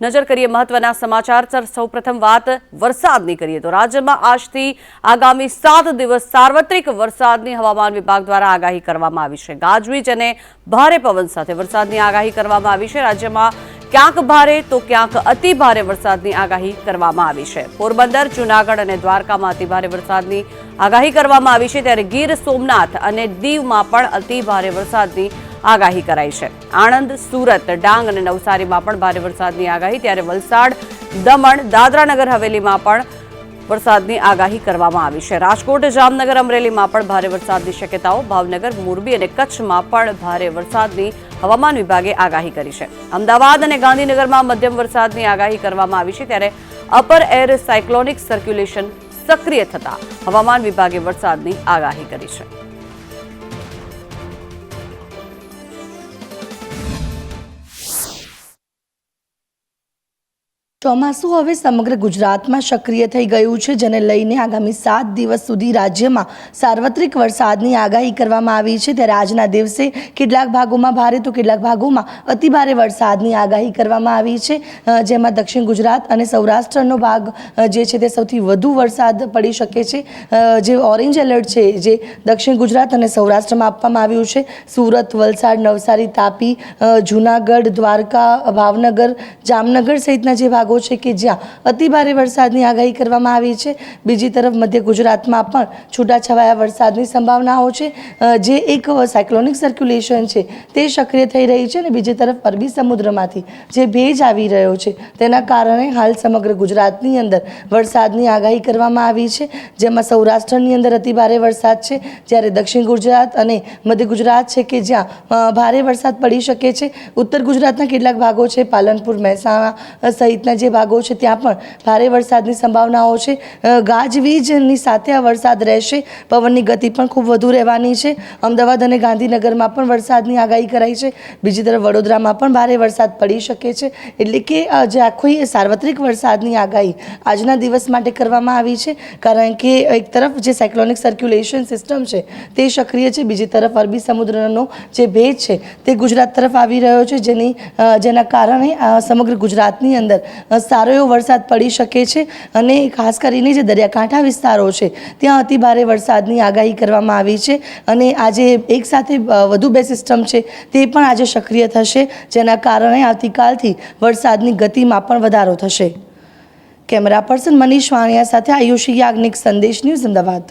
નજર કરીએ મહત્વના સમાચાર. સર, સૌપ્રથમ વાત, વરસાદની કરીએ તો રાજ્યમાં આજથી આગામી સાત દિવસ સાર્વત્રિક વરસાદની હવામાન વિભાગ દ્વારા આગાહી કરવામાં આવી છે. ગાજવીજ અને ભારે પવન સાથે વરસાદની આગાહી કરવામાં આવી છે. રાજ્યમાં ક્યાંક ભારે તો ક્યાંક અતિ ભારે વરસાદની આગાહી કરવામાં આવી છે. પોરબંદર, જૂનાગઢ અને દ્વારકામાં અતિ ભારે વરસાદની આગાહી કરવામાં આવી છે. ત્યારે ગીર સોમનાથ અને દીવમાં પણ અતિ ભારે વરસાદની આગાહી કરાઈ છે. આણંદ, સુરત, ડાંગ અને નવસારીમાં પણ ભારે વરસાદની આગાહી. ત્યારે વલસાડ, દમણ દાદરા નગર હવેલીમાં પણ વરસાદની આગાહી કરવામાં આવી છે. રાજકોટ, જામનગર, અમરેલીમાં પણ ભારે વરસાદની શક્યતાઓ. ભાવનગર, મોરબી અને કચ્છમાં પણ ભારે વરસાદની હવામાન વિભાગે આગાહી કરી છે. અમદાવાદ અને ગાંધીનગરમાં મધ્યમ વરસાદની આગાહી કરવામાં આવી છે. ત્યારે અપર એર સાયક્લોનિક સર્ક્યુલેશન સક્રિય થતા હવામાન વિભાગે વરસાદની આગાહી કરી છે. ચોમાસું હવે સમગ્ર ગુજરાતમાં સક્રિય થઈ ગયું છે, જેને લઈને આગામી સાત દિવસ સુધી રાજ્યમાં સાર્વત્રિક વરસાદની આગાહી કરવામાં આવી છે. ત્યારે આજના દિવસે કેટલાક ભાગોમાં ભારે તો કેટલાક ભાગોમાં અતિભારે વરસાદની આગાહી કરવામાં આવી છે. જેમાં દક્ષિણ ગુજરાત અને સૌરાષ્ટ્રનો ભાગ જે છે તે સૌથી વધુ વરસાદ પડી શકે છે. જે ઓરેન્જ એલર્ટ છે, જે દક્ષિણ ગુજરાત અને સૌરાષ્ટ્રમાં આપવામાં આવ્યું છે. સુરત, વલસાડ, નવસારી, તાપી જૂનાગઢ, દ્વારકા, ભાવનગર, જામનગર સહિતના જે ભાગો છે કે જ્યાં અતિભારે વરસાદની આગાહી કરવામાં આવી છે. બીજી તરફ મધ્ય ગુજરાતમાં પણ છૂટાછવાયા વરસાદની સંભાવનાઓ છે. જે એક સાયક્લોનિક સર્ક્યુલેશન છે તે સક્રિય થઈ રહી છે અને બીજી તરફ અરબી સમુદ્રમાંથી જે ભેજ આવી રહ્યો છે તેના કારણે હાલ સમગ્ર ગુજરાતની અંદર વરસાદની આગાહી કરવામાં આવી છે. જેમાં સૌરાષ્ટ્રની અંદર અતિભારે વરસાદ છે. જ્યારે દક્ષિણ ગુજરાત અને મધ્ય ગુજરાત છે કે જ્યાં ભારે વરસાદ પડી શકે છે. ઉત્તર ગુજરાતના કેટલાક ભાગો છે. પાલનપુર, મહેસાણા સહિતના જે ભાગો છે, ત્યાં પણ ભારે વરસાદની સંભાવનાઓ છે. ગાજવીજની સાથે આ વરસાદ રહેશે. પવનની ગતિ પણ ખૂબ વધુ રહેવાની છે. અમદાવાદ અને ગાંધીનગરમાં પણ વરસાદની આગાહી કરાઈ છે. બીજી તરફ વડોદરામાં પણ ભારે વરસાદ પડી શકે છે. એટલે કે જે આખી સાર્વત્રિક વરસાદની આગાહી આજના દિવસ માટે કરવામાં આવી છે. કારણ કે, એક તરફ જે સાયક્લોનિક સર્ક્યુલેશન સિસ્ટમ છે, તે સક્રિય છે. બીજી તરફ અરબી સમુદ્રનો જે ભેજ છે, તે ગુજરાત તરફ આવી રહ્યો છે. જેની જેના કારણે સમગ્ર ગુજરાતની અંદર સારો એવો વરસાદ પડી શકે છે અને ખાસ કરીને જે દરિયાકાંઠા વિસ્તારો છે, ત્યાં અતિ ભારે વરસાદની આગાહી કરવામાં આવી છે અને આજે એક સાથે વધુ બે સિસ્ટમ છે તે પણ આજે સક્રિય થશે, જેના કારણે આવતીકાલથી વરસાદની ગતિમાં પણ વધારો થશે. કેમેરા પર્સન મનીષ વાણિયા સાથે આયુષી યાજ્ઞિક સંદેશ ન્યૂઝ અમદાવાદ.